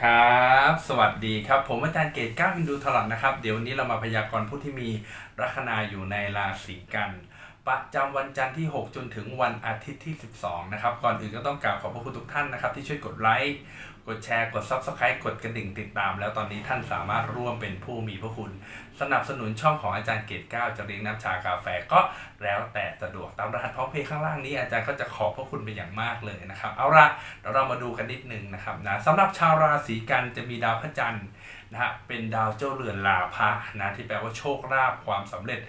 ครับ สวัสดีครับ ผมอาจารย์เกตก้าวินดูทลอดนะครับ เดี๋ยววันนี้เรามาพยากรณ์ผู้ที่มีลัคนาอยู่ในราศีกัน ประจำวันจันทร์ที่ 6 จนถึงวันอาทิตย์ที่ 12 นะครับ ก่อนอื่นก็ต้องกราบขอบพระคุณทุกท่านนะครับ ที่ช่วยกดไลค์กดแชร์กด Subscribe กดกระดิ่งติดตาม แล้วตอนนี้ท่านสามารถร่วมเป็นผู้มีพระคุณ สนับสนุนช่องของอาจารย์เกตก้าจะเลี้ยงน้ำชากาแฟก็แล้วแต่สะดวกตามรหัสพร้อมเพย์ข้างล่างนี้อาจารย์ก็จะขอบพระคุณเป็นอย่างมากเลยนะครับ เอาละเดี๋ยวเรามาดูกันนิดนึงนะครับนะสำหรับชาวราศีกันจะมีดาวพระจันทร์ นะฮะเป็นดาวเจ้าเรือนลาภะนะที่แปลว่าโชคลาภความสำเร็จ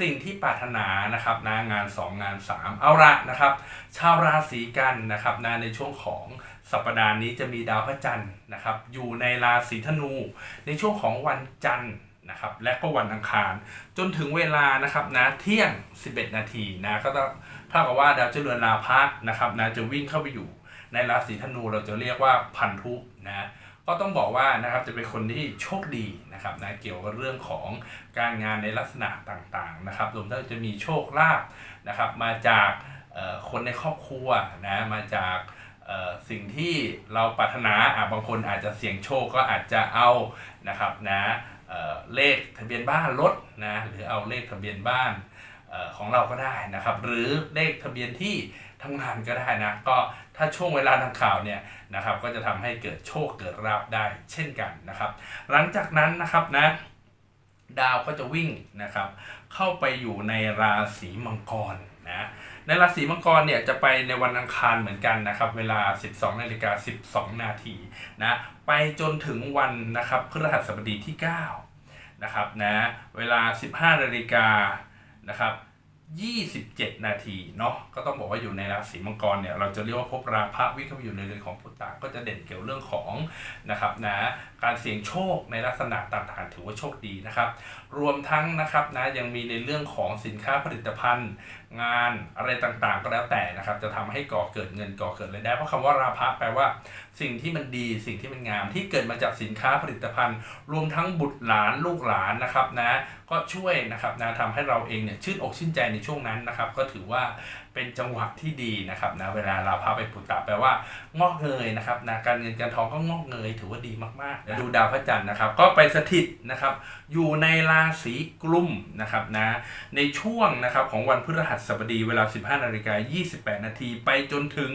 สิ่งที่ปรารถนานะครับนะงาน 2 งาน 3 เอาละนะครับ ชาวราศีกันนะครับนะในช่วงของสัปดาห์นี้จะมีดาวพระจันทร์นะครับอยู่ในราศีธนู ในช่วงของวันจันทร์นะครับและก็วันอังคาร จนถึงเวลานะครับนะเที่ยง 11 นาทีนะก็ต้องเท่ากับว่าดาวเจริญลาภะนะครับนะจะวิ่งเข้าไปอยู่ในราศีธนูเราจะเรียกว่าพันธุนะ ก็ต้องบอกว่านะครับจะเป็นคนที่โชคดีนะครับนะเกี่ยวกับเรื่องของการงานในลักษณะต่างๆนะครับรวมทั้งจะมีโชคลาภนะครับ มาจากคนในครอบครัวนะมาจากสิ่งที่เราปรารถนาอะบางคนอาจจะเสี่ยงโชคก็อาจจะเอานะครับนะเเลขทะเบียนบ้านรถนะหรือเอาเลขทะเบียนบ้านอของเราก็ได้นะครับ หรือเลขทะเบียนที่ทำงานก็ได้นะก็ ถ้าช่วงเวลาทางข่าวเนี่ยนะครับก็จะทำให้เกิดโชคเกิดราบได้เช่นกันนะครับ หลังจากนั้นนะครับนะดาวก็จะวิ่งนะครับ เข้าไปอยู่ในราศีมังกรนะในราศีมังกรเนี่ยจะไปในวันอังคารเหมือนกันนะครับ เวลา 12นาฬิกา12 นาทีนะไปจนถึงวันนะครับพฤหัสบดีที่9นะครับนะเวลา 15นาฬิกานะครับ 27 นาทีเนาะก็ต้องบอกว่าอยู่ในราศีมังกรเนี่ยเราจะเรียกว่าพบราพะวิ่งเข้าไปอยู่ในเรือนของพุทธะก็จะเด่นเกี่ยวเรื่องของนะครับนะการเสี่ยงโชคในลักษณะต่างๆถือว่าโชคดีนะครับ รวมทั้งนะครับนะยังมีในเรื่องของสินค้าผลิตภัณฑ์งานอะไรต่างๆ ก็แล้วแต่นะครับ จะทำให้ก่อเกิดเงินก่อเกิดรายได้เพราะคำว่าราภะแปลว่า สิ่งที่มันดีสิ่งที่มันงาม ที่เกิดมาจากสินค้าผลิตภัณฑ์ รวมทั้งบุตรหลานลูกหลานนะครับนะก็ช่วยนะครับนะทำให้เราเองเนี่ยชื่นอกชื่นใจในช่วงนั้นนะครับ ก็ถือว่า เป็นจังหวะที่ดีนะครับนะเวลาเราพาไปปุตตะแปลว่างอกเงยนะครับนะการเงินการทองก็งอกเงยถือว่าดีมากๆดูดาวพระจันทร์นะครับ ก็ไปสถิตนะครับ อยู่ในราศีกลุ่มนะครับนะในช่วงนะครับของวันพฤหัสบดีเวลา 15นาฬิกา28 นาทีไปจนถึง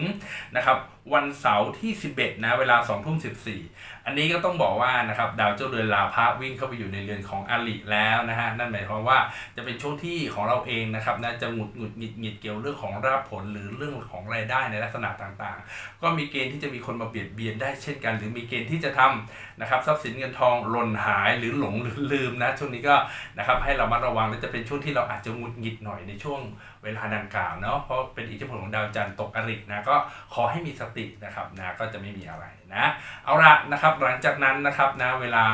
นะครับวันเสาร์ที่ 11นะเวลา2ทุ่ม14 อันนี้ก็ต้องบอกว่านะครับดาวเจ้าเรือนลาพะวิ่งเข้าไปอยู่ในเรือนของอลิแล้วนะฮะนั่นหมายความว่าจะเป็นช่วงที่ของเราเองนะครับนะจะหงุดหงุดหงิดหงิดเกี่ยวเรื่องของราบผลหรือเรื่องของรายได้ในลักษณะต่างๆ ก็มีเกณฑ์ที่จะมีคนมาเบียดเบียนได้เช่นกัน หรือมีเกณฑ์ที่จะทำ นะครับทรัพย์สินเงินทองหล่นหายหรือหลงหรือลืมนะช่วงนี้ก็นะครับให้เรามาระวังและจะเป็นช่วงที่เราอาจจะงุดหงิดหน่อยในช่วงเวลาดังกล่าวเนาะเพราะเป็นอิทธิพลของดาวจันทร์ตกอรินะก็ขอให้มีสตินะครับนะก็จะไม่มีอะไรนะเอาละนะครับหลังจากนั้นนะครับนะเวลา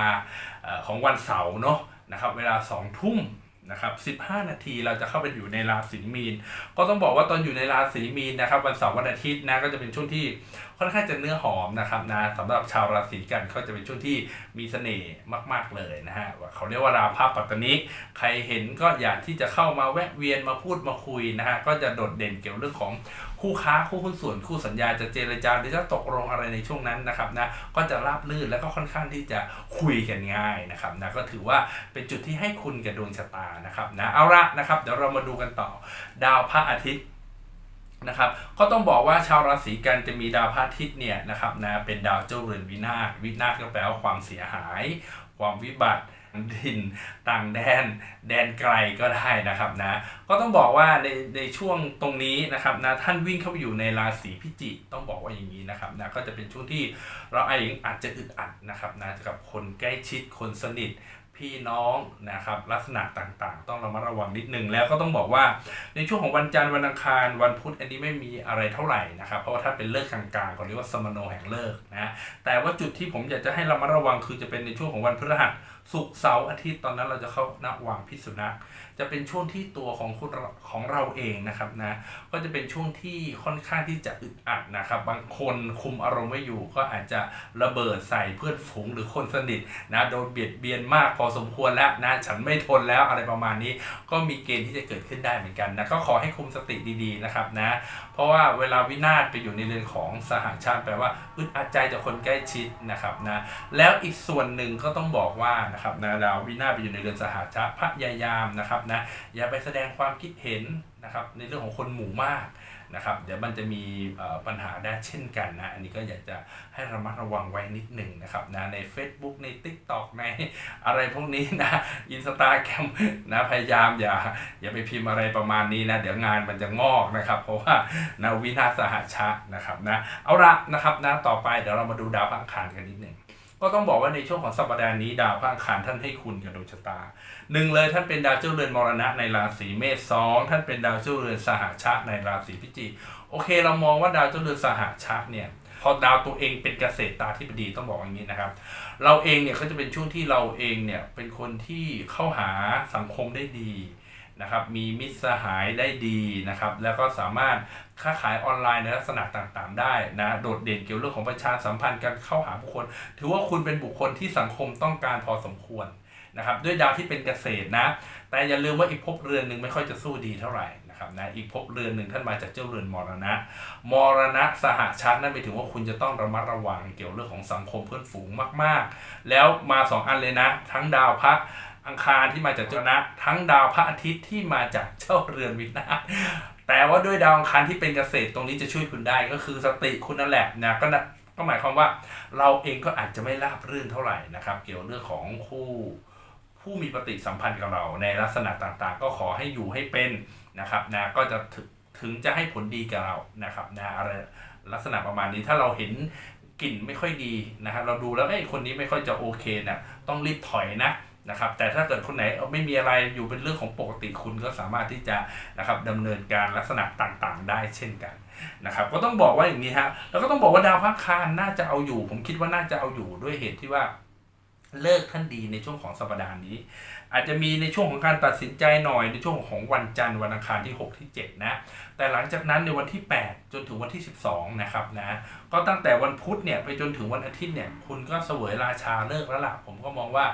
ของวันเสาร์เนาะนะครับเวลา2ทุ่ม นะครับ15 นาทีเราจะเข้าไปอยู่ในราศีมีน ก็ต้องบอกว่าตอนอยู่ในราศีมีนนะครับวันเสาร์วันอาทิตย์นะก็จะเป็นช่วงที่ค่อนข้างจะเนื้อหอมนะครับนะสำหรับชาวราศีกันก็จะเป็นช่วงที่มีเสน่ห์มาก ๆเลยนะฮะเขาเรียกว่าราภาปัตตนิใครเห็นก็อยากที่จะเข้ามาแวะเวียนมาพูดมาคุยนะฮะก็จะโดดเด่นเกี่ยวเรื่องของ คู่ค้าคู่หุ้นส่วนคู่สัญญาจะเจรจาหรือจะตกลงอะไรในช่วงนั้นนะครับนะก็จะราบลื่นแล้วก็ค่อนข้างที่จะคุยกันง่ายนะครับนะก็ถือว่าเป็นจุดที่ให้คุณกับดวงชะตานะครับนะเอาละนะครับเดี๋ยวเรามาดูกันต่อดาวพระอาทิตย์นะครับก็ต้องบอกว่าชาวราศีกันจะมีดาวพระอาทิตย์เนี่ยนะครับนะเป็นดาวเจ้าเรือนวินาศวินาศก็แปลว่าความเสียหาย ความวิบัติ ดินต่างแดน แดนไกลก็ได้นะครับนะ ก็ต้องบอกว่าในในช่วงตรงนี้นะครับนะท่านวิ่งเข้าไปอยู่ในราศีพิจิกต้องบอกว่าอย่างนี้นะครับนะก็จะเป็นช่วงที่เราเองอาจจะอึดอัดนะครับนะกับคนใกล้ชิดคนสนิทพี่น้องนะครับลักษณะต่างๆ ต้องระมัดระวังนิดนึงแล้วก็ต้องบอกว่าในช่วงของวันจันทร์วันอังคารวันพุธอันนี้ไม่มีอะไรเท่าไหร่นะครับ เพราะว่าถ้าเป็นเลิกกลางๆก็เรียกว่าสมโนแห่งเลิกนะแต่ว่าจุดที่ผมอยากจะให้เรามาระวังคือจะเป็นในช่วงของวันพฤหัส ศุกร์เสาร์อาทิตย์ตอนนั้นเราจะเข้านักวางพิษุนัก จะเป็นช่วงที่ตัวของคุณของเราเองนะครับนะก็จะเป็นช่วงที่ค่อนข้างที่จะอึดอัดนะครับ บางคนคุมอารมณ์ไม่อยู่ก็อาจจะระเบิดใส่เพื่อนฝูงหรือคนสนิทนะโดนเบียดเบียนมากพอสมควรแล้วนะฉันไม่ทนแล้วอะไรประมาณนี้ ก็มีเกณฑ์ที่จะเกิดขึ้นได้เหมือนกันนะก็ขอให้คุมสติดีๆนะครับนะเพราะว่าเวลาวินาศไปอยู่ในเรือนของสหชาติแปลว่าอึดอัดใจจากคนใกล้ชิดนะครับนะแล้วอีกส่วนหนึ่งก็ต้องบอกว่านะครับนะดาววินาศไปอยู่ในเรือนสหชาติพยายามนะครับนะอย่าไปแสดงความคิดเห็นนะครับในเรื่องของคนหมู่มากนะครับเดี๋ยวมันจะมีปัญหาได้เช่นกันนะ อันนี้ก็อยากจะให้ระมัดระวังไว้นิดหนึ่งนะครับนะใน Facebook ใน TikTok ในอะไรพวกนี้นะอินสตาแกรมนะพยายามอย่าอย่าไปพิมพ์อะไรประมาณนี้นะเดี๋ยวงานมันจะงอกนะครับ เพราะว่านาวินาศสหชาตินะครับนะเอาละนะครับนะต่อไปเดี๋ยวเรามาดูดาวพระอังคารกันนิดหนึ่ง ก็ต้องบอกว่าในช่วงของสัปดาห์นี้ดาวพระอังคารท่านให้คุณกับดวงชะตาหนึ่งเลยท่านเป็นดาวเจ้าเรือนมรณะในราศีเมษสองท่านเป็นดาวเจ้าเรือนสหชาติในราศีพิจิกโอเค เรามองว่าดาวเจ้าเรือนสหชาติเนี่ยพอดาวตัวเองเป็นเกษตรตาธิบดีต้องบอกอย่างนี้นะครับ เราเองเนี่ยก็จะเป็นช่วงที่เราเองเนี่ยเป็นคนที่เข้าหาสังคมได้ดี นะครับมีมิตรสหายได้ดีนะครับแล้วก็สามารถค้าขายออนไลน์ในลักษณะต่างๆ ได้นะโดดเด่นเกี่ยวเรื่องของประชาสัมพันธ์การเข้าหาบุคคล ถือว่าคุณเป็นบุคคลที่สังคมต้องการพอสมควรนะครับด้วยดาวที่เป็นเกษตรนะ แต่อย่าลืมว่าอีกภพเรือนหนึ่งไม่ค่อยจะสู้ดีเท่าไหร่นะครับนะอีกภพเรือนหนึ่งท่านมาจากเจ้าเรือนมรณะ มรณะสหชาตินั่นหมายถึงว่าคุณจะต้องระมัดระวังเกี่ยวเรื่องของสังคมเพื่อนฝูงมาก ๆ แล้วมาสองอันเลยนะ ทั้งดาวพระ อังคารที่มาจากเจ้านะทั้งดาวพระอาทิตย์ที่มาจากเจ้าเรือนวินาศแต่ว่าด้วยดาวอังคารที่เป็นเกษตรตรงนี้จะช่วยคุณได้ก็คือสติคุณนั่นแหละนะก็นะก็หมายความว่าเราเองก็อาจจะไม่ราบรื่นเท่าไหร่นะครับ เกี่ยวเรื่องของคู่ผู้มีปฏิสัมพันธ์กับเรา ในลักษณะต่างๆ ก็ขอให้อยู่ให้เป็นนะครับนะก็จะถึงถึงจะให้ผลดีกับเรานะครับนะอะไรลักษณะประมาณนี้ถ้าเราเห็นกลิ่นไม่ค่อยดีนะครับเราดูแล้วไอ้คนนี้ไม่ค่อยจะโอเคนะต้องรีบถอยนะ นะครับ แต่ถ้าเกิดคนไหนไม่มีอะไรอยู่เป็นเรื่องของปกติคุณก็สามารถที่จะนะครับดำเนินการลักษณะต่างๆ ได้เช่นกันนะครับก็ต้องบอกว่าอย่างนี้ฮะแล้วก็ต้องบอกว่าดาวพระคานน่าจะเอาอยู่ ผมคิดว่าน่าจะเอาอยู่ด้วยเหตุที่ว่าเลิกท่านดีในช่วงของสัปดาห์นี้ อาจจะมีในช่วงของการตัดสินใจหน่อยในช่วงของวันจันทร์วันอังคารที่ 6 ที่ 7 นะ แต่หลังจากนั้นในวันที่ 8 จนถึงวันที่ 12 นะครับนะ ก็ตั้งแต่วันพุธเนี่ยไปจนถึงวันอาทิตย์เนี่ยคุณก็เสวยราชาเลิกแล้วล่ะผมก็มองว่า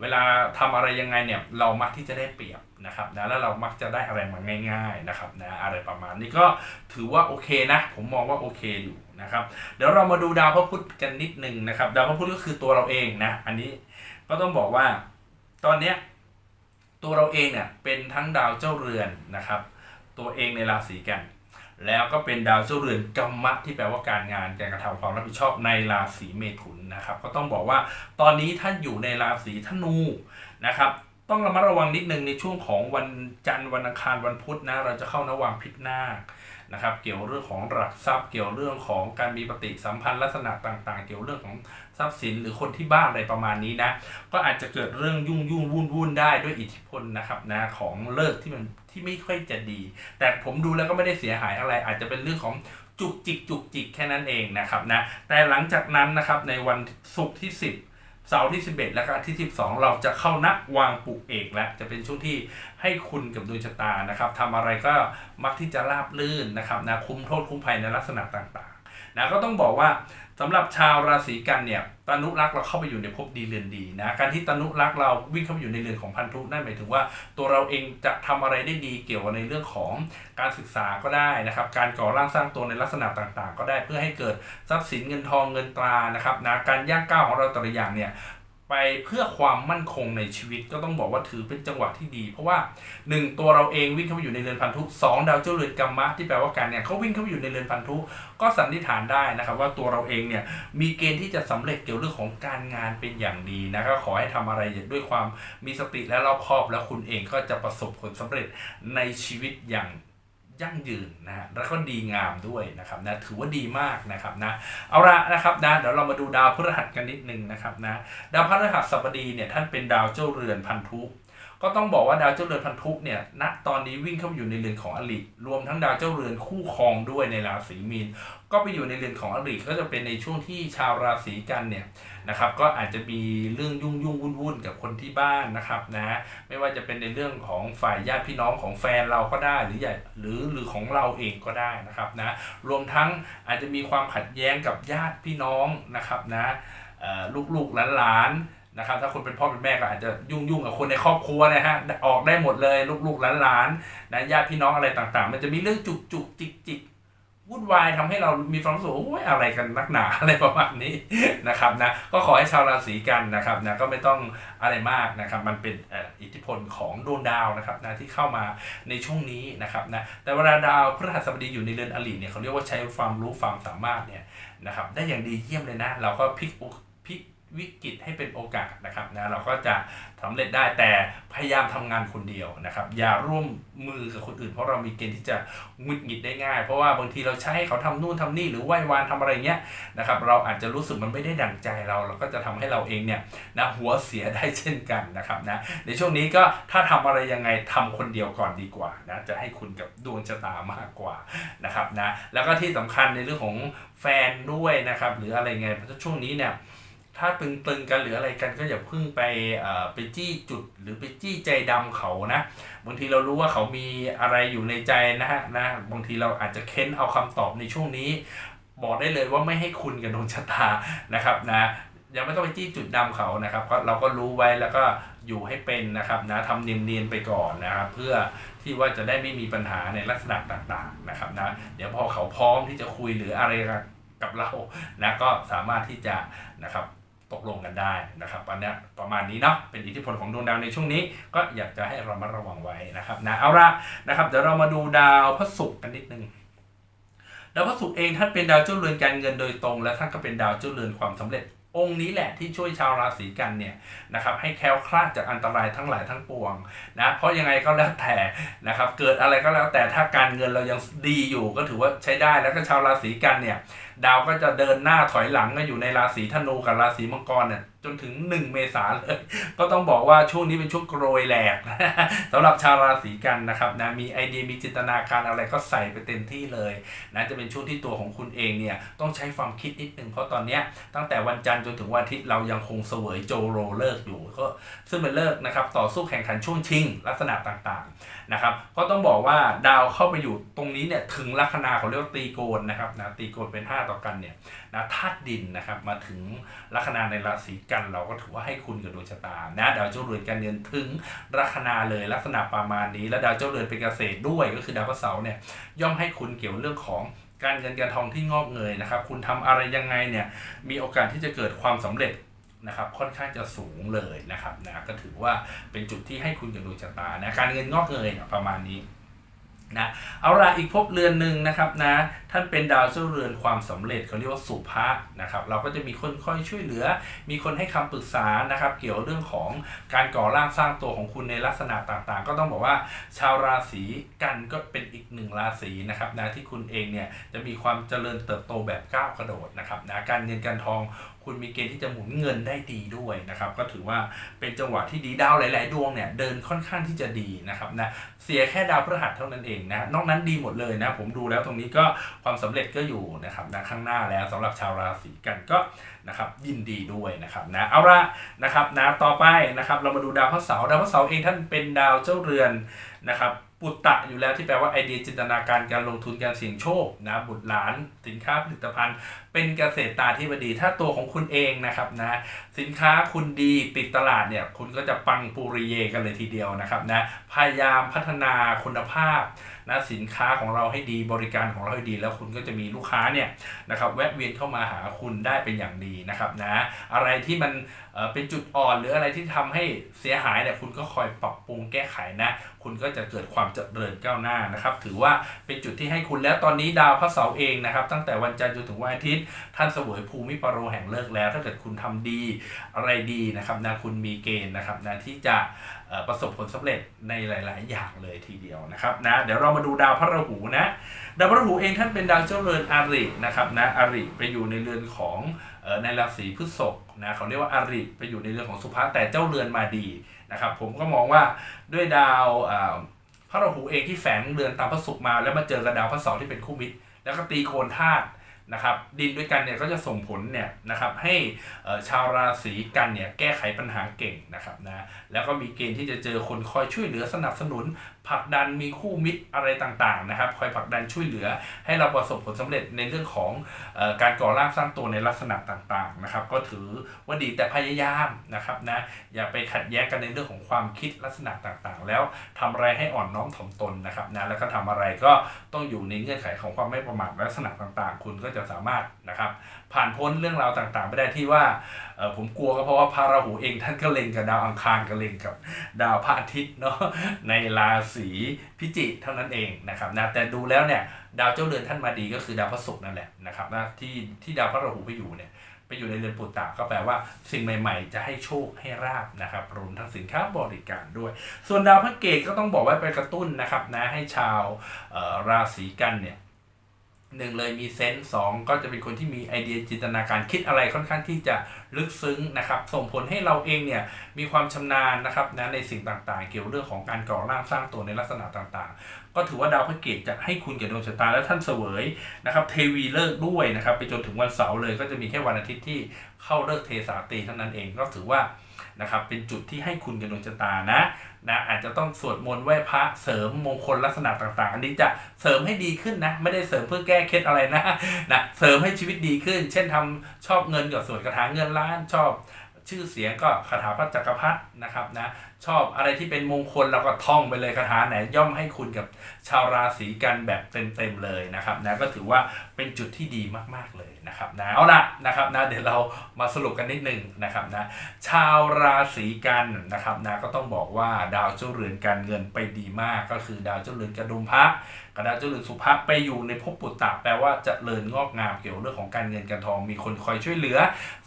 เวลาทำอะไรยังไงเนี่ยเรามักที่จะได้เปรียบนะครับนะแล้วเรามักจะได้อะไรมาง่าย ๆนะครับนะอะไรประมาณนี้ก็ถือว่าโอเคนะ ผมมองว่าโอเคอยู่นะครับเดี๋ยวเรามาดูดาวพระพุธกันนิดนึงนะครับ ดาวพระพุธก็คือตัวเราเองนะ อันนี้ก็ต้องบอกว่าตอนเนี้ย ตัวเราเองเนี่ยเป็นทั้งดาวเจ้าเรือนนะครับ ตัวเองในราศีกัน แล้วก็เป็นดาวเจ้าเรือนกรรมะที่แปลว่าการงานการกระทำความรับผิดชอบในราศีเมถุนนะครับ ก็ต้องบอกว่าตอนนี้ท่านอยู่ในราศีธนูนะครับต้องระมัดระวังนิดนึงในช่วงของวันจันทร์วันอังคารวันพุธนะเราจะเข้านวางพิษนาคนะครับ เกี่ยวเรื่องของหลักทรัพย์ เกี่ยวเรื่องของการมีปฏิสัมพันธ์ลักษณะต่าง ๆ เกี่ยวเรื่องของ ทรัพย์สินหรือคนที่บ้านอะไรประมาณนี้นะก็อาจจะเกิดเรื่องยุ่งยุ่งวุ่นวุ่นได้ด้วยอิทธิพลนะครับนะของเลิกที่มันที่ไม่ค่อยจะดี แต่ผมดูแล้วก็ไม่ได้เสียหายอะไร อาจจะเป็นเรื่องของจุกจิกจุกจิกแค่นั้นเองนะครับนะแต่หลังจากนั้นนะครับในวันศุกร์ที่ 10เสาร์ที่ 11 และก็อาทิตย์ที่ 12 เราจะเข้านักวางปลูกเอกแล้วจะเป็นช่วงที่ให้คุณกับดวงชะตานะครับทำอะไรก็มักที่จะราบลื่นนะครับนะคุ้มโทษคุ้มภัยในลักษณะต่างๆนะก็ต้องบอกว่า สำหรับชาวราศีกันเนี่ยตนุรักษ์เราเข้าไปอยู่ในภพดีเรือนดีนะการที่ตนุรักษ์เราวิ่งเข้าไปอยู่ในเรือนของพันธุนั่นหมายถึงว่าตัวเราเองจะทำอะไรได้ดีเกี่ยวกับในเรื่องของการศึกษาก็ได้นะครับการก่อร่างสร้างตัวในลักษณะต่างๆ ก็ได้เพื่อให้เกิดทรัพย์สินเงินทองเงินตรานะครับนะการย่างก้าวของเราแต่ละอย่างเนี่ย ไปเพื่อความมั่นคงในชีวิตก็ต้องบอกว่าถือเป็นจังหวะที่ดี เพราะว่า 1 ตัวเราเองวิ่งเข้าไปอยู่ในเรือนพันธุสองดาวเจ้าเรือนกรรมะที่แปลว่าการเนี่ยเขาวิ่งเข้าไปอยู่ในเรือนพันธุก็สันนิษฐานได้นะครับว่าตัวเราเองเนี่ยมีเกณฑ์ที่จะสำเร็จเกี่ยวเรื่องของการงานเป็นอย่างดีนะก็ขอให้ทำอะไรด้วยความมีสติและรอบคอบ แล้วคุณเองก็จะประสบผลสำเร็จในชีวิตอย่าง ยั่งยืนนะฮะแล้วก็ดีงามด้วยนะครับนะถือว่าดีมากนะครับนะเอาละนะครับนะเดี๋ยวเรามาดูดาวพฤหัสกันนิดนึงนะครับนะดาวพฤหัสบดีเนี่ยท่านเป็นดาวเจ้าเรือนพันธุ ก็ต้องบอกว่าดาวเจ้าเรือนพันธุเนี่ยณตอนนี้วิ่งเข้าไปอยู่ในเรือนของอริรวมทั้งดาวเจ้าเรือนคู่ครองด้วยในราศีมีน ก็ไปอยู่ในเรือนของอริก็จะเป็นในช่วงที่ชาวราศีกันเนี่ยนะครับ ก็อาจจะมีเรื่องยุ่งยุ่งวุ่นวุ่นกับคนที่บ้านนะครับนะไม่ว่าจะเป็นในเรื่องของฝ่ายญาติพี่น้องของแฟนเราก็ได้หรือใหญ่หรือหรือของเราเองก็ได้นะครับนะรวมทั้งอาจจะมีความขัดแย้งกับญาติพี่น้องนะครับนะลูกๆหลานๆ นะครับ ถ้าคุณเป็นพ่อเป็นแม่ก็อาจจะยุ่งยุ่งกับคนในครอบครัวนะฮะออกได้หมดเลยลูกๆหลานๆนะญาติพี่น้องอะไรต่างๆ มันจะมีเรื่องจุกจุกจิกจิกวุ่นวายทำให้เรามีความรู้สึกว่าโอ้ยอะไรกันนักหนาอะไรประมาณนี้นะครับนะก็ขอให้ชาวราศีกันนะครับนะก็ไม่ต้องอะไรมากนะครับ มันเป็นอิทธิพลของดวงดาวนะครับนะที่เข้ามาในช่วงนี้นะครับนะแต่เวลาดาวพฤหัสบดีอยู่ในเรือนอริเนี่ยเขาเรียกว่าใช้ความรู้ความสามารถเนี่ยนะครับได้อย่างดีเยี่ยมเลยนะ เราก็พลิกโอพลิก วิกฤตให้เป็นโอกาสนะครับนะเราก็จะสำเร็จได้แต่พยายามทำงานคนเดียวนะครับ อย่าร่วมมือกับคนอื่น เพราะเรามีเกณฑ์ที่จะหงุดหงิดได้ง่าย เพราะว่าบางทีเราใช้ให้เขาทำนู่นทำนี่หรือไหว้วานทำอะไรเงี้ยนะครับเราอาจจะรู้สึกมันไม่ได้ดั่งใจเรา เราก็จะทำให้เราเองเนี่ยนะหัวเสียได้เช่นกันนะครับนะในช่วงนี้ก็ถ้าทำอะไรยังไงทำคนเดียวก่อนดีกว่านะจะให้คุณกับดวงชะตามากกว่านะครับนะแล้วก็ที่สำคัญในเรื่องของแฟนด้วยนะครับหรืออะไรไงเพราะช่วงนี้เนี่ย ถ้าตึงๆกันหรืออะไรกันก็อย่าพิ่งไปไปจี้จุดหรือไปจี้ใจดำเขานะบางทีเรารู้ว่าเขามีอะไรอยู่ในใจนะฮะนะบางทีเราอาจจะเค้นเอาคำตอบในช่วงนี้ บอกได้เลยว่าไม่ให้คุณกับดวงชะตานะครับนะยังไม่ต้องไปจี้จุดดำเขานะครับก็เราก็รู้ไว้แล้วก็อยู่ให้เป็นนะครับนะทำเนียนๆไปก่อนนะครับเพื่อที่ว่าจะได้ไม่มีปัญหาในลักษณะต่างๆนะครับนะเดี๋ยวพอเขาพร้อมที่จะคุยหรืออะไรกับเรานะก็สามารถที่จะนะครับ ตกลงกันได้นะครับอันนี้ประมาณนี้เนาะเป็นอิทธิพลของดวงดาวในช่วงนี้ ก็อยากจะให้เรามาระวังไว้นะครับนะเอาละนะครับเดี๋ยวเรามาดูดาวพระศุกร์กันนิดนึงดาวพระศุกร์เองท่านเป็นดาวเจ้าเรือนการเงินโดยตรง และท่านก็เป็นดาวเจ้าเรือนความสำเร็จองค์นี้แหละที่ช่วยชาวราศีกันเนี่ยนะครับให้แคล้วคลาดจากอันตรายทั้งหลายทั้งปวงนะเพราะยังไงก็แล้วแต่นะครับเกิดอะไรก็แล้วแต่ถ้าการเงินเรายังดีอยู่ก็ถือว่าใช้ได้แล้วก็ชาวราศีกันเนี่ย ดาวก็จะเดินหน้าถอยหลังก็อยู่ในราศีธนูกับราศีมังกรเนี่ยจนถึง 1 เมษาเลย ก็ต้องบอกว่าช่วงนี้เป็นช่วงโกรยแหลกสำหรับชาวราศีกันนะครับนะมีไอเดียมีจินตนาการอะไรก็ใส่ไปเต็มที่เลยนะจะเป็นช่วงที่ตัวของคุณเองเนี่ยต้องใช้ความคิดนิดนึงเพราะตอนเนี้ยตั้งแต่วันจันทร์จนถึงวันอาทิตย์เรายังคงเสวยโจโรเลิกอยู่ก็ซึ่งเป็นเลิกนะครับต่อสู้แข่งขันช่วงชิงลักษณะต่างๆ นะครับก็ต้องบอกว่าดาวเข้าไปอยู่ตรงนี้เนี่ยถึงลัคนาเขาเรียกว่าตีโกนนะครับนะตีโกนเป็น 5 ต่อกันเนี่ยนะธาตุดินนะครับมาถึงลัคนาในราศีกัน เราก็ถือว่าให้คุณกับดวงชะตานะดาวเจ้าเรือนการเงินถึงลัคนาเลยลักษณะประมาณนี้ แล้วดาวเจ้าเรือนเป็นเกษตรด้วยก็คือดาวพฤหัสาร์เนี่ยย่อมให้คุณเกี่ยวเรื่องของการเงินการทองที่งอกเงยนะครับ คุณทำอะไรยังไงเนี่ยมีโอกาสที่จะเกิดความสำเร็จ นะครับค่อนข้างจะสูงเลยนะครับนะก็ถือว่าเป็นจุดที่ให้คุณกับดวงชะตานะการเงินงอกเงยประมาณนี้นะเอาละอีกภพเรือนหนึ่งนะครับนะ ท่านเป็นดาวเจ้าเรือนความสำเร็จเขาเรียกว่าสุภะนะครับ เราก็จะมีคนคอยช่วยเหลือ มีคนให้คำปรึกษานะครับ เกี่ยวเรื่องของการก่อร่างสร้างตัวของคุณในลักษณะต่างๆ ก็ต้องบอกว่าชาวราศีกันก็เป็นอีกหนึ่งราศีนะครับนะที่คุณเองเนี่ยจะมีความเจริญเติบโตแบบก้าวกระโดดนะครับนะการเงินการทองคุณมีเกณฑ์ที่จะหมุนเงินได้ดีด้วยนะครับ ก็ถือว่าเป็นจังหวะที่ดีดาวหลาย ๆ ดวงเนี่ยเดินค่อนข้างที่จะดีนะครับนะเสียแค่ดาวพฤหัสเท่านั้นเองนะนอกนั้นดีหมดเลยนะผมดูแล้วตรงนี้ก็ความสำเร็จก็อยู่นะครับนะข้างหน้าแล้วสำหรับชาวราศีกันก็นะครับยินดีด้วยนะครับนะเอาละนะครับนะต่อไปนะครับเรามาดูดาวพระเสาร์ดาวพระเสาร์เองท่านเป็นดาวเจ้าเรือนนะครับปุตตะอยู่แล้วที่แปลว่าไอเดียจินตนาการการลงทุนการเสี่ยงโชคนะบุตรหลานสินค้าผลิตภัณฑ์ เป็นเกษตรตาธิบดี ถ้าตัวของคุณเองนะครับนะสินค้าคุณดีติดตลาดเนี่ยคุณก็จะปังปูริเยกันเลยทีเดียวนะครับนะพยายามพัฒนาคุณภาพ นะสินค้าของเราให้ดีบริการของเราให้ดี แล้วคุณก็จะมีลูกค้าเนี่ยนะครับแวะเวียนเข้ามาหาคุณได้เป็นอย่างดีนะครับนะอะไรที่มันเป็นจุดอ่อน หรืออะไรที่ทำให้เสียหายเนี่ยคุณก็คอยปรับปรุงแก้ไขนะคุณก็จะเกิดความเจริญก้าวหน้านะครับ ถือว่าเป็นจุดที่ให้คุณแล้วตอนนี้ดาวพระเสาร์เองนะครับ ตั้งแต่วันจันทร์จนถึงวันอาทิตย์ ท่านเสวยภูมิปรโรแห่งเลิกแล้ว ถ้าเกิดคุณทำดีอะไรดีนะครับนะคุณมีเกณฑ์นะครับนะที่จะ ประสบผลสำเร็จในหลาย ๆ อย่างเลยทีเดียวนะครับนะเดี๋ยวเรามาดูดาวพระราหูนะดาวพระราหูเองท่านเป็นดาวเจ้าเรือนอารินะครับนะอาริไปอยู่ในเรือนของในราศีพฤษภนะเขาเรียกว่าอาริไปอยู่ในเรือนของสุภะแต่เจ้าเรือนมาดีนะครับผมก็มองว่าด้วยดาวพระราหูเองที่แฝงเรือนตามพระศุกร์มา แล้วมาเจอกับดาวพระเสาร์ที่เป็นคู่มิตร แล้วก็ตีโคนธาตุ นะครับดินด้วยกันเนี่ยก็จะส่งผลเนี่ยนะครับให้ชาวราศีกันเนี่ยแก้ไขปัญหาเก่งนะครับนะแล้วก็มีเกณฑ์ที่จะเจอคนคอยช่วยเหลือสนับสนุนผลักดันมีคู่มิตรอะไรต่างๆนะครับคอยผลักดันช่วยเหลือ ให้เราประสบผลสำเร็จในเรื่องของอการก่อร่างสร้างตัวในลักษณะต่างๆนะครับก็ถือว่าดีแต่พยายามนะครับนะอย่าไปขัดแย้งกันในเรื่องของความคิดลักษณะต่างๆ แล้วทำอะไรให้อ่อนน้อมถ่อมตนนะครับนะแล้วก็ทำอะไรก็ต้องอยู่ในเงื่อนไขของความไม่ประมาทลักษณะต่างๆ คุณก็จะสามารถนะครับ ผ่านพ้นเรื่องราวต่างๆ ไปได้ที่ว่าผมกลัวก็เพราะว่าพระราหูเองท่านก็เล็งกับดาวอังคารก็เล็งกับดาวพระอาทิตย์เนาะในราศีพิจิกเท่านั้นเองนะครับนะแต่ดูแล้วเนี่ยดาวเจ้าเรือนท่านมาดีก็คือดาวพระศุกร์นั่นแหละนะครับนะที่ที่ดาวพระราหูไปอยู่เนี่ยไปอยู่ในเรือนปุตตะก็แปลว่าสิ่งใหม่ๆ จะให้โชคให้ราบนะครับรวมทั้งสินค้าบริการด้วย ส่วนดาวพระเกตก็ต้องบอกว่าไปกระตุ้นนะครับนะให้ชาวราศีกันเนี่ย หนึ่งเลยมีเซนส์สองก็จะเป็นคนที่มีไอเดียจินตนาการคิดอะไรค่อนข้างที่จะลึกซึ้งนะครับ ส่งผลให้เราเองเนี่ยมีความชำนาญนะครับนะในสิ่งต่างๆ เกี่ยวเรื่องของการก่อร่างสร้างตัวในลักษณะต่างๆ ก็ถือว่าดาวพระเกตจะให้คุณกับดวงชะตาและท่านเสวยนะครับเทวีเลิกด้วยนะครับไปจนถึงวันเสาร์เลยก็จะมีแค่วันอาทิตย์ที่เข้าเลิกเทสาตีเท่านั้นเองก็ถือว่า นะครับเป็นจุดที่ให้คุณกับดวงชะตานะนะอาจจะต้องสวดมนต์ไหว้พระเสริมมงคลลักษณะต่างๆ อันนี้จะเสริมให้ดีขึ้นนะ ไม่ได้เสริมเพื่อแก้เคล็ดอะไรนะนะเสริมให้ชีวิตดีขึ้น เช่นทำชอบเงินกับสวดคาถาเงินล้านชอบชื่อเสียงก็คาถาพระจักรพรรดินะครับนะชอบอะไรที่เป็นมงคลเราก็ท่องไปเลยคาถาไหนย่อมให้คุณกับชาวราศีกันแบบเต็มๆเลยนะครับนะก็ถือว่าเป็นจุดที่ดีมากๆเลยนะครับนะเอาละนะครับนะเดี๋ยวเรามาสรุปกันนิดนึงนะครับนะชาวราศีกันนะครับนะก็ต้องบอกว่าดาวเจ้าเรือนการเงินไปดีมากก็คือดาวเจ้าเรือนกระดุมพระกับดาวเจ้าเรือนสุภะไปอยู่ในภพปุตตะแปลว่าจะเริญงอกงามเกี่ยวเรื่องของการเงินการทอง มีคนคอยช่วยเหลือ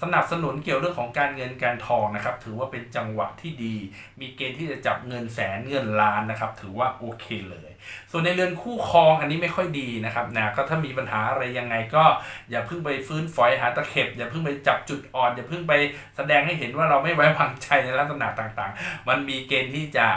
สนับสนุนเกี่ยวเรื่องของการเงินการทองนะครับถือว่าเป็นจังหวะที่ดีมีเกณฑ์ที่จะจับเงินแสนเงินล้านนะครับ ถือว่าโอเคเลย ส่วนในเรือนคู่ครองอันนี้ไม่ค่อยดีนะครับนะก็ถ้ามีปัญหาอะไรยังไงก็อย่าเพิ่งไปฟื้นฝอยหาตะเข็บ อย่าเพิ่งไปจับจุดอ่อน อย่าเพิ่งไปแสดงให้เห็นว่าเราไม่ไว้วางใจในลักษณะต่างๆ มันมีเกณฑ์ที่จะ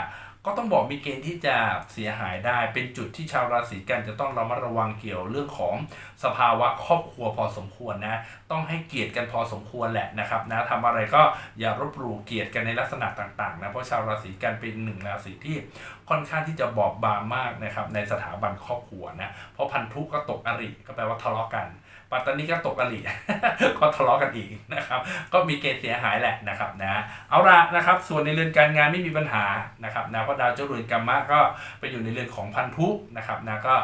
ก็ต้องบอกมีเกณฑ์ที่จะเสียหายได้ เป็นจุดที่ชาวราศีกันจะต้องระมัดระวังเกี่ยวเรื่องของสภาวะครอบครัวพอสมควรนะ ต้องให้เกียรติกันพอสมควรแหละนะครับนะทำอะไรก็อย่ารบหลู่เกียรติกันในลักษณะต่างๆนะเพราะชาวราศีกันเป็นหนึ่งราศีที่ค่อนข้างที่จะบอบบางมากนะครับในสถาบันครอบครัวนะเพราะพันธุก็ตกอริก็แปลว่าทะเลาะกัน ปัตตานีก็ตกอริก็ทะเลาะกันอีกนะครับ ก็มีเกณฑ์เสียหายแหละนะครับนะเอาละนะครับ ส่วนในเรือนการงานไม่มีปัญหานะครับนะเพราะดาวเจ้าเรือนกรรมะก็ไปอยู่ในเรือนของพันธุนะครับนะก็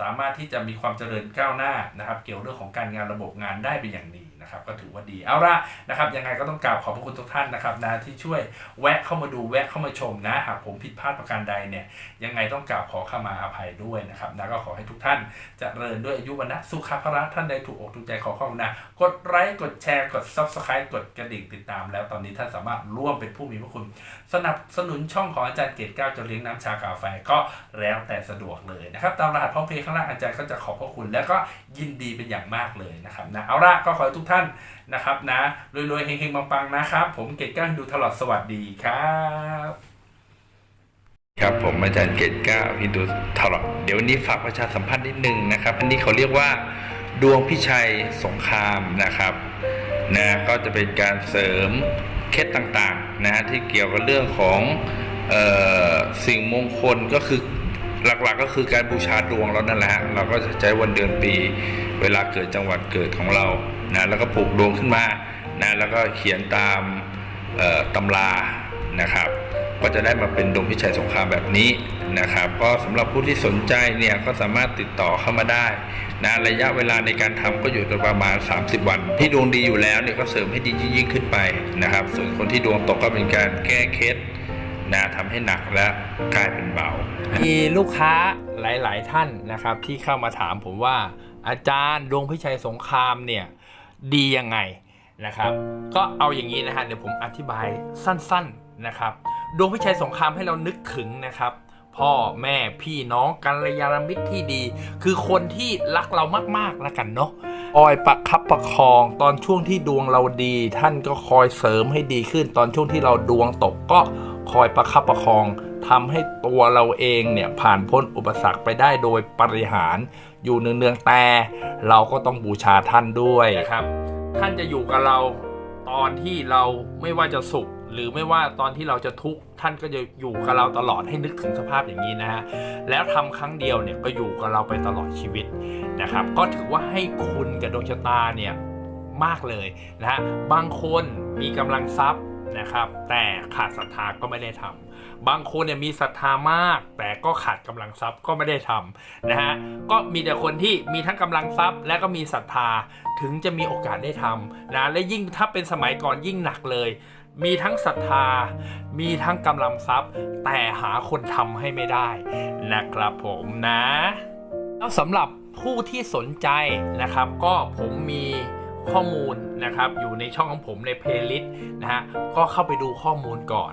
สามารถที่จะมีความเจริญก้าวหน้านะครับ เกี่ยวเรื่องของการงานระบบงานได้เป็นอย่างดีนะครับก็ถือว่าดีเอาละนะครับยังไงก็ต้องกราบขอบพระคุณทุกท่านนะครับนะที่ช่วยแวะเข้ามาดูแวะเข้ามาชมนะหากผมผิดพลาดประการใดเนี่ยยังไงต้องกราบขอขมาอภัยด้วยนะครับนะก็ขอให้ทุกท่านเจริญด้วยอายุวันนะสุขภาระท่านใดถูกอกถูกใจขอข้อมูลนะกดไลค์กดแชร์กด Subscribe กดกระดิ่งติดตาม แล้วตอนนี้ท่านสามารถร่วมเป็นผู้มีพระคุณ สนับสนุนช่องของอาจารย์เกตเก้าจะเลี้ยงน้ำชากาแฟก็แล้วแต่สะดวกเลยนะครับตามรหัสพร้อมเพย์ข้างล่างอาจารย์ก็จะขอบพระคุณ แล้วก็ยินดีเป็นอย่างมากเลยนะครับนะเอาละก็ขอให้ทุกท่านนะครับนะรวยๆเฮงๆปังๆนะครับ ผมเกตก้าดูตลอดสวัสดีครับ ครับผมอาจารย์เกตเก้าฮินดูทลอดเดี๋ยววันนี้ฝากประชาสัมพันธ์นิดนึงนะครับ อันนี้เขาเรียกว่าดวงพิชัยสงครามนะครับนะก็จะเป็นการเสริมเคล็ดต่างๆนะฮะที่เกี่ยวกับเรื่องของออสิ่งมงคลก็คือหลักๆก็คือการบูชาดวงเรานั่นแหละฮะเราก็จะใช้วันเดือนปี เวลาเกิดจังหวัดเกิดของเรา นะแล้วก็ผูกดวงขึ้นมานะแล้วก็เขียนตามตำรานะครับ ก็จะได้มาเป็นดวงพิชัยสงครามแบบนี้นะครับ ก็สำหรับผู้ที่สนใจเนี่ยก็สามารถติดต่อเข้ามาได้นะระยะเวลาในการทำก็อยู่ประมาณ 30 วัน ที่ดวงดีอยู่แล้วเนี่ยก็เสริมให้ดียิ่งขึ้นไปนะครับ ส่วนคนที่ดวงตกก็เป็นการแก้เคล็ดนะทำให้หนักและกลายเป็นเบา มีลูกค้าหลาย ๆ ท่านนะครับที่เข้ามาถามผมว่าอาจารย์ดวงพิชัยสงครามเนี่ย ดียังไงนะครับ ก็เอาอย่างนี้นะฮะเดี๋ยวผมอธิบายสั้นๆนะครับ ดวงพิชัยสงครามให้เรานึกถึงนะครับ พ่อแม่พี่น้องกัลยาณมิตรที่ดี คือคนที่รักเรามากๆแล้วกันเนาะคอยประคับประคองตอนช่วงที่ดวงเราดี ท่านก็คอยเสริมให้ดีขึ้น ตอนช่วงที่เราดวงตกก็คอยประคับประคองททำให้ตัวเราเองเนี่ยผ่านพ้นอุปสรรคไปได้โดยปริหาร อยู่เนืองๆแต่เราก็ต้องบูชาท่านด้วยนะครับ ท่านจะอยู่กับเราตอนที่เราไม่ว่าจะสุข หรือไม่ว่าตอนที่เราจะทุกข์ท่านก็จะอยู่กับเราตลอดให้นึกถึงสภาพอย่างนี้นะฮะแล้วทำครั้งเดียวเนี่ยก็อยู่กับเราไปตลอดชีวิตนะครับ ก็ถือว่าให้คุณกับดวงชะตาเนี่ยมากเลยนะฮะบางคนมีกำลังทรัพย์นะครับ แต่ขาดศรัทธาก็ไม่ได้ทำ บางคนเนี่ยมีศรัทธามาก แต่ก็ขาดกำลังทรัพย์ก็ไม่ได้ทำนะฮะก็มีแต่คนที่มีทั้งกำลังทรัพย์ และก็มีศรัทธาถึงจะมีโอกาสได้ทำนะและยิ่งถ้าเป็นสมัยก่อนยิ่งหนักเลยมีทั้งศรัทธา มีทั้งกำลังทรัพย์ แต่หาคนทำให้ไม่ได้นะครับผมนะ แล้วสำหรับผู้ที่สนใจนะครับ ก็ผมมีข้อมูลนะครับ อยู่ในช่องของผมในเพลย์ลิสต์นะฮะ ก็เข้าไปดูข้อมูลก่อน